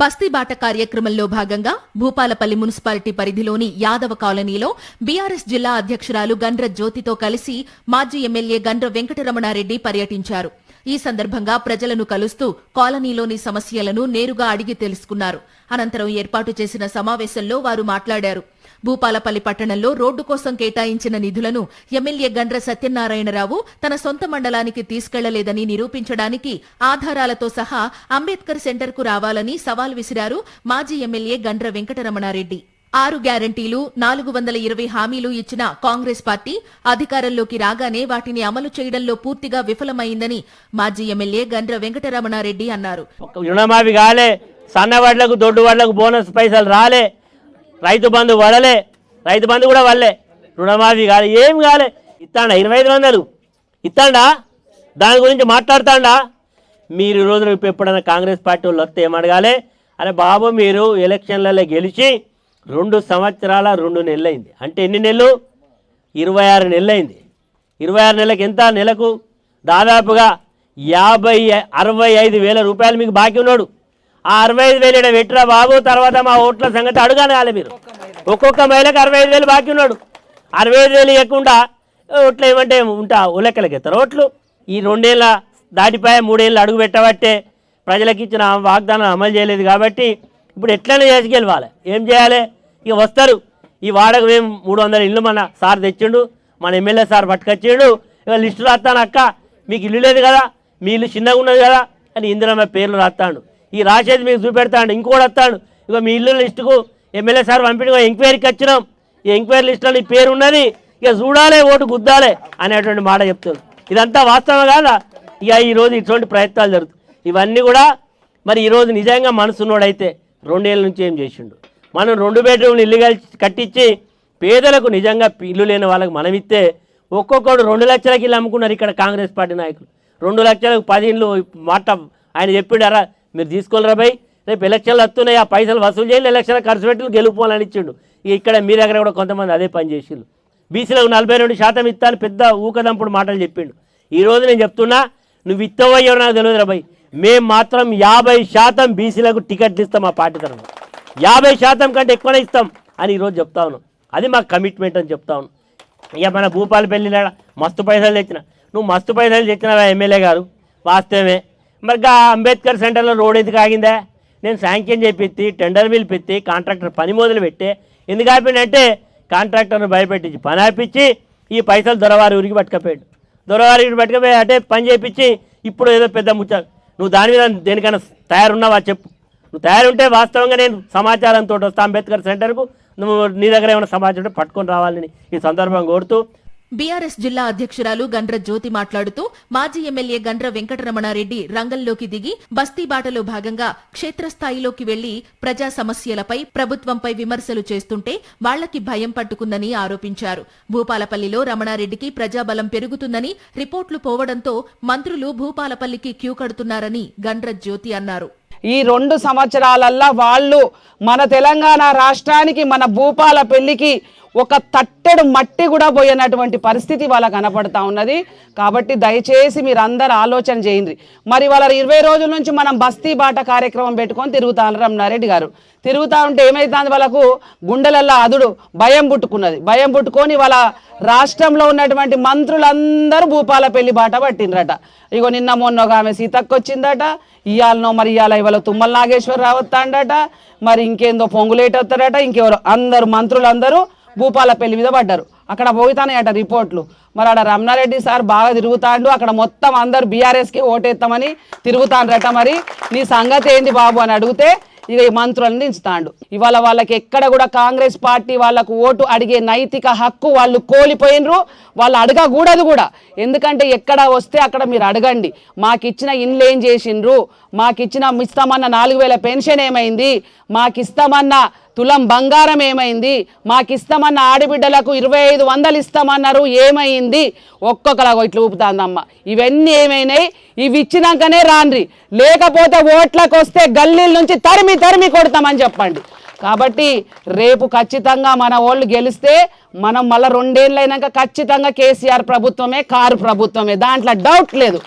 బస్తీబాట కార్యక్రమంలో భాగంగా భూపాలపల్లి మున్సిపాలిటీ పరిధిలోని యాదవ కాలనీలో బీఆర్ఎస్ జిల్లా అధ్యక్షురాలు గండ్ర జ్యోతితో కలిసి మాజీ ఎమ్మెల్యే గండ్ర వెంకటరమణారెడ్డి పర్యటించారు. ఈ సందర్భంగా ప్రజలను కలుస్తూ కాలనీలోని సమస్యలను నేరుగా అడిగి తెలుసుకున్నారు. అనంతరం ఏర్పాటు చేసిన సమావేశంలో వారు మాట్లాడారు. భూపాలపల్లి పట్టణంలో రోడ్డు కోసం కేటాయించిన నిధులను ఎమ్మెల్యే గండ్ర సత్యనారాయణరావు తన సొంత మండలానికి తీసుకెళ్ళలేదని నిరూపించడానికి ఆధారాలతో సహా అంబేద్కర్ సెంటర్కు రావాలని సవాల్ విసిరారు మాజీ ఎమ్మెల్యే గండ్ర వెంకటరమణారెడ్డి. ఆరు గ్యారంటీలు నాలుగు వందల ఇరవై హామీలు ఇచ్చిన కాంగ్రెస్ పార్టీ అధికారంలోకి రాగానే వాటిని అమలు చేయడంలో పూర్తిగా విఫలమైందని మాజీ ఎమ్మెల్యే గండ్ర వెంకటరమణారెడ్డి అన్నారు. రుణమాఫీ కాలే సన్నవాడ్లకు దొడ్డు వాళ్ళకు బోనస్ పైసలు రాలే రైతు బంధు వడలే రైతు బంధు కూడా వల్లే రుణమాఫీ కాలే ఏం కాలే. ఇస్తాడా ఇరవై ఐదు వందలు? ఇస్తాడా దాని గురించి మాట్లాడుతాడా? మీరు ఈ రోజున ఎప్పుడైనా కాంగ్రెస్ పార్టీ వాళ్ళు వస్తే ఏమడగాలి అరే బాబు మీరు ఎలక్షన్లలో గెలిచి రెండు సంవత్సరాల రెండు నెలలైంది. అంటే ఎన్ని నెలలు? ఇరవై ఆరు నెలలైంది. ఇరవై ఆరు నెలలకు ఎంత నెలకు? దాదాపుగా యాభై అరవై ఐదు వేల రూపాయలు మీకు బాకీ ఉన్నాడు. ఆ అరవై ఐదు వేలు ఈడ పెట్టిరా బాబు? తర్వాత మా ఓట్ల సంగతి అడగాలి మీరు. ఒక్కొక్క మహిళకు అరవై ఐదు వేలు బాకీ ఉన్నాడు. అరవై ఐదు వేలు ఇవ్వకుండా ఓట్లు ఏమంటే ఉంటా ఉలెక్కలకి ఎత్తారు ఓట్లు ఈ రెండేళ్ళ దాటిపోయి మూడేళ్ళు అడుగు పెట్టబట్టే ప్రజలకు ఇచ్చిన వాగ్దానం అమలు చేయలేదు కాబట్టి ఇప్పుడు ఎట్లనే చేసుకెళ్ళి గెలవాలి. ఏం చేయాలి? ఇక వస్తారు. ఈ వాడకు మేము మూడు వందల ఇల్లు మన సార్ తెచ్చిండు మన ఎమ్మెల్యే సార్ పట్టుకొచ్చిండు. ఇక లిస్టు రాస్తాను అక్క మీకు ఇల్లు లేదు కదా మీ ఇల్లు చిన్నగా ఉన్నది కదా అని ఇందిరమ్మ పేర్లు రాస్తాడు. ఈ రాసేది మీకు చూపెడతాడు ఇంకోటి వస్తాడు. ఇక మీ ఇల్లు లిస్టుకు ఎమ్మెల్యే సార్ పంపిణీ ఎంక్వైరీకి వచ్చినాం. ఈ ఎంక్వైరీ లిస్టులో నీ పేరు ఉన్నది ఇక చూడాలే ఓటు గుద్దాలే అనేటువంటి మాట చెప్తుంది ఇదంతా వాస్తవం కాదా? ఇక ఈరోజు ఇటువంటి ప్రయత్నాలు జరుగుతాయి. ఇవన్నీ కూడా మరి ఈరోజు నిజంగా మనసున్నోడైతే రెండేళ్ళ నుంచి ఏం చేసిండు? మనం రెండు బెడ్రూమ్లు ఇల్లు కట్టించి పేదలకు నిజంగా ఇల్లు లేని వాళ్ళకి మనం ఇస్తే ఒక్కొక్కడు రెండు లక్షలకి ఇల్లు అమ్ముకున్నారు ఇక్కడ కాంగ్రెస్ పార్టీ నాయకులు. రెండు లక్షలకు పది ఇండ్లు మాట ఆయన చెప్పిండారా మీరు తీసుకోలేరా భయ్? రేపు ఎలక్షన్లు వస్తున్నాయి ఆ పైసలు వసూలు చేయండి ఎలక్షన్లు ఖర్చు పెట్టి గెలుపుకోవాలని ఇచ్చిండు. ఇక్కడ మీ దగ్గర కూడా కొంతమంది అదే పని చేసిండు బీసీలకు నలభై రెండు శాతం ఇస్తాను పెద్ద ఊకదంపుడు మాటలు చెప్పిండు. ఈరోజు నేను చెప్తున్నా నువ్వు ఇస్తావో ఎవరు నాకు తెలియదురా భయ్. మేము మాత్రం యాభై శాతం బీసీలకు టికెట్లు ఇస్తాం మా పార్టీ తరఫున. యాభై శాతం కంటే ఎక్కువనే ఇస్తాం అని ఈరోజు చెప్తా ఉన్నాం. అది మా కమిట్మెంట్ అని చెప్తా ఉన్నాం. ఇక మన భూపాలపల్లి మస్తు పైసలు తెచ్చిన. నువ్వు మస్తు పైసలు తెచ్చినావా ఎమ్మెల్యే గారు? వాస్తవమే. మరి అంబేద్కర్ సెంటర్లో రోడ్ ఎందుకు ఆగిందా? నేను శాంక్షన్ చేపిత్తి టెండర్ బిల్ పెట్టి కాంట్రాక్టర్ పని మొదలు పెట్టి. ఎందుకు ఆపిండంటే కాంట్రాక్టర్ను భయపెట్టించి పని ఆపించి ఈ పైసలు దొరవారి ఊరికి పట్టుకపోయాడు. దొరవారి ఊరికి పట్టుకపోయి అంటే పని చేపించి ఇప్పుడు ఏదో పెద్ద ముచ్చ నువ్వు దాని మీద దేనికైనా తయారున్నావా చెప్పు. నువ్వు తయారుంటే వాస్తవంగా నేను సమాచారంతో వస్తా. అంబేద్కర్ సెంటర్కు నువ్వు నీ దగ్గర ఏమైనా సమాచారం ఉంటే పట్టుకొని రావాలని ఈ సందర్భంగా కోరుతూ బీఆర్ఎస్ జిల్లా అధ్యక్షురాలు గండ్ర జ్యోతి మాట్లాడుతూ మాజీ ఎమ్మెల్యే గండ్ర వెంకటరమణారెడ్డి రంగంలోకి దిగి బస్తీ బాటలో భాగంగా క్షేత్రస్థాయిలోకి వెళ్ళి ప్రజా సమస్యలపై ప్రభుత్వంపై విమర్శలు చేస్తుంటే వాళ్ళకి భయం పట్టుకుందని ఆరోపించారు. భూపాలపల్లిలో రమణారెడ్డికి ప్రజాబలం పెరుగుతుందని రిపోర్టులు పోవడంతో మంత్రులు భూపాలపల్లికి క్యూ కడుతున్నారని గండ్ర జ్యోతి అన్నారు. ఈ రెండు సంవత్సరాలల్లా వాళ్ళు మన తెలంగాణ రాష్ట్రానికి మన భూపాల పెళ్ళికి ఒక తట్టెడు మట్టి కూడా పోయినటువంటి పరిస్థితి వాళ్ళకి కనపడతా ఉన్నది. కాబట్టి దయచేసి మీరందరూ ఆలోచన చేయండి. మరి వాళ్ళ ఇరవై రోజుల నుంచి మనం బస్తీ బాట కార్యక్రమం పెట్టుకొని తిరుగుతాను రమణారెడ్డి గారు. తిరుగుతూ ఉంటే ఏమవుతుంది వాళ్ళకు? గుండెలల్లో అదుడు భయం పుట్టుకున్నది. భయం పుట్టుకొని వాళ్ళ రాష్ట్రంలో ఉన్నటువంటి మంత్రులందరూ భూపాల పెళ్ళి బాట పట్టిండ్రట. ఇగో నిన్న మొన్న ఒక ఆమె సీతక్క వచ్చిందట ఇవాళనో మరి ఇవాళ ఇవాళ తుమ్మల నాగేశ్వరరావు వస్తాడట. మరి ఇంకేందో పొంగులేట వస్తాడట ఇంకెవరు అందరు మంత్రులందరూ భూపాలపల్లి మీద పడ్డారు. అక్కడ పోగుతానయట రిపోర్ట్లు. మరి ఆడ రమణారెడ్డి సార్ బాగా తిరుగుతాండు అక్కడ మొత్తం అందరు బీఆర్ఎస్కి ఓటేస్తామని తిరుగుతాండ్రట మరి. నీ సంగతి ఏంది బాబు అని అడిగితే ఇక ఈ మంత్రులను దించుతాండు. ఇవాళ వాళ్ళకి ఎక్కడ కూడా కాంగ్రెస్ పార్టీ వాళ్ళకు ఓటు అడిగే నైతిక హక్కు వాళ్ళు కోల్పోయినరు వాళ్ళు అడగకూడదు కూడా. ఎందుకంటే ఎక్కడ వస్తే అక్కడ మీరు అడగండి. మాకిచ్చిన ఇండ్లు ఏం చేసిండ్రు? మాకిచ్చిన ఇస్తామన్న నాలుగు వేల పెన్షన్ ఏమైంది? మాకిస్తామన్న తులం బంగారం ఏమైంది? మాకిస్తామన్న ఆడబిడ్డలకు ఇరవై ఐదు వందలు ఇస్తామన్నారు ఏమైంది? ఒక్కొక్కలాగో ఇట్లా ఊపుతాందమ్మ. ఇవన్నీ ఏమైనాయి? ఇవి ఇచ్చినాకనే రాన్రి. లేకపోతే ఓట్లకు వస్తే గల్లీల నుంచి తరిమి తరిమి కొడతామని చెప్పండి. కాబట్టి రేపు ఖచ్చితంగా మన వాళ్ళు గెలిస్తే మనం మళ్ళీ రెండేళ్ళు అయినాక ఖచ్చితంగా కేసీఆర్ ప్రభుత్వమే కారు ప్రభుత్వమే. దాంట్లో డౌట్ లేదు.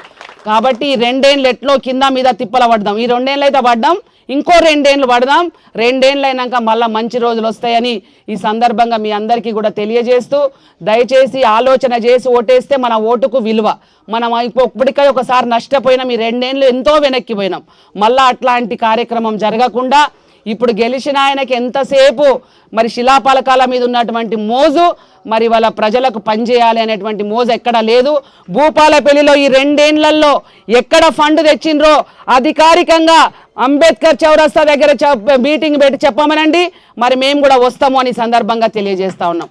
కాబట్టి ఈ రెండేళ్ళు ఎట్లో కింద మీద తిప్పల పడ్డాం ఈ రెండేళ్ళు అయితే పడ్డాం. ఇంకో రెండేళ్ళు పడదాం. రెండేళ్ళు అయినాక మళ్ళీ మంచి రోజులు వస్తాయని ఈ సందర్భంగా మీ అందరికీ కూడా తెలియజేస్తూ దయచేసి ఆలోచన చేసి ఓటేస్తే మన ఓటుకు విలువ. మనం ఇప్పటికై ఒకసారి నష్టపోయినాం ఈ రెండేళ్ళు ఎంతో వెనక్కిపోయినాం మళ్ళీ అట్లాంటి కార్యక్రమం జరగకుండా ఇప్పుడు గెలిచిన ఆయనకి ఎంతసేపు? మరి శిలాపలకాల మీద ఉన్నటువంటి మోజు మరి వాళ్ళ ప్రజలకు పనిచేయాలి అనేటువంటి మోజు ఎక్కడ లేదు. భూపాలపల్లిలో ఈ రెండేండ్లలో ఎక్కడ ఫండ్ తెచ్చిండ్రో అధికారికంగా అంబేద్కర్ చౌరస్తా దగ్గర మీటింగ్ పెట్టి చెప్పమనండి. మరి మేము కూడా వస్తాము అని సందర్భంగా తెలియజేస్తా ఉన్నాం.